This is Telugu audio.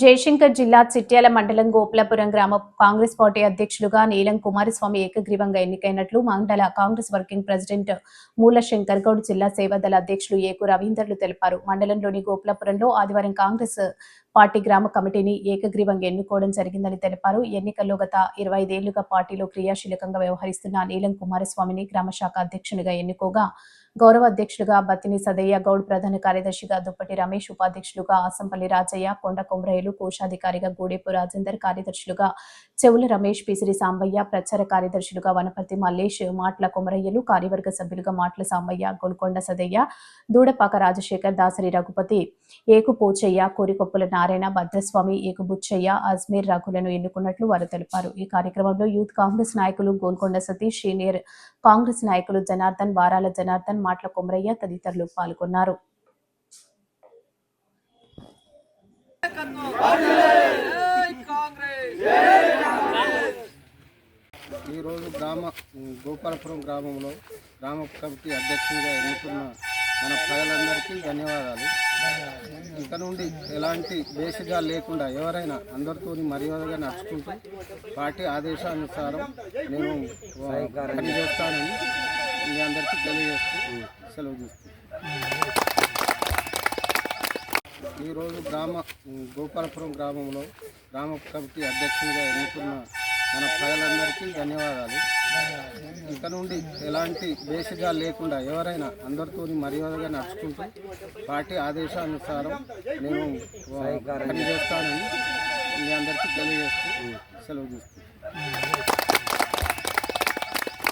జయశంకర్ జిల్లా చిట్యాల మండలం గోపులపురం గ్రామ కాంగ్రెస్ పార్టీ అధ్యక్షులుగా నీలం కుమారస్వామి ఏకగ్రీవంగా ఎన్నికైనట్లు మండల కాంగ్రెస్ వర్కింగ్ ప్రెసిడెంట్ మూల శంకర్ గౌడ్ జిల్లా సేవాదళ అధ్యక్షులు ఏకు రవీందర్లు తెలిపారు. మండలంలోని గోపులపురంలో ఆదివారం కాంగ్రెస్ పార్టీ గ్రామ కమిటీని ఏకగ్రీవంగా ఎన్నుకోవడం జరిగిందని తెలిపారు. ఎన్నికల్లో గత ఇరవై ఐదేళ్ళుగా పార్టీలో క్రియాశీలకంగా వ్యవహరిస్తున్న నీలం కుమారస్వామిని గ్రామ శాఖ అధ్యక్షునిగా ఎన్నుకోగా గౌరవ అధ్యక్షులుగా బత్తిని సదయ్య గౌడ్ ప్రధాన కార్యదర్శిగా దుప్పటి రమేష్ ఉపాధ్యక్షులుగా ఆసంపల్లి రాజయ్య కొండ కొమరయ్యలు కోశాధికారిగా గూడెపు రాజేందర్ కార్యదర్శులుగా చెవుల రమేష్ పిసిరి సాంబయ్య ప్రచార కార్యదర్శులుగా వనపర్తి మల్లేష్ మాట్ల కొమరయ్యలు కార్యవర్గ సభ్యులుగా మాట్ల సాంబయ్య గోల్కొండ సదయ్య దూడపాక రాజశేఖర్ దాసరి రఘుపతి ఏకు పోచయ్య కోరికొప్పుల నారాయణ భద్రస్వామి ఏకుబుచ్చయ్య అజ్మీర్ రఘులను ఎన్నుకున్నట్లు వారు తెలిపారు. ఈ కార్యక్రమంలో యూత్ కాంగ్రెస్ నాయకులు గోల్కొండ సతీష్ సీనియర్ కాంగ్రెస్ నాయకులు జనార్దన్ వారాల జనార్దన్ మాట్ల కొమరయ్య తదితరులు పాల్గొన్నారు. ఈరోజు గ్రామ గోపాలపురం గ్రామంలో గ్రామ కమిటీ అధ్యక్షునిగా ఎన్నుకున్న మన ప్రజలందరికీ ధన్యవాదాలు. ఇక నుండి ఎలాంటి బేసిక్గా లేకుండా ఎవరైనా అందరితో మర్యాదగా నడుచుకుంటూ పార్టీ ఆదేశానుసారం నేను పనిచేస్తానని మీ అందరికీ తెలియజేస్తూ సెలవు తీసుకుంటాను ఈరోజు గ్రామ గోపాలపురం గ్రామంలో గ్రామ కమిటీ అధ్యక్షునిగా ఎన్నుకున్న మన ప్రజలందరికీ ధన్యవాదాలు. ఇక నుండి ఎలాంటి బేసిగా లేకుండా ఎవరైనా అందరితో మర్యాదగా నడుచుకుంటూ పార్టీ ఆదేశానుసారం నేను పనిచేస్తానని మీ అందరికీ తెలియజేస్తూ సెలవు తీసుకుంటాను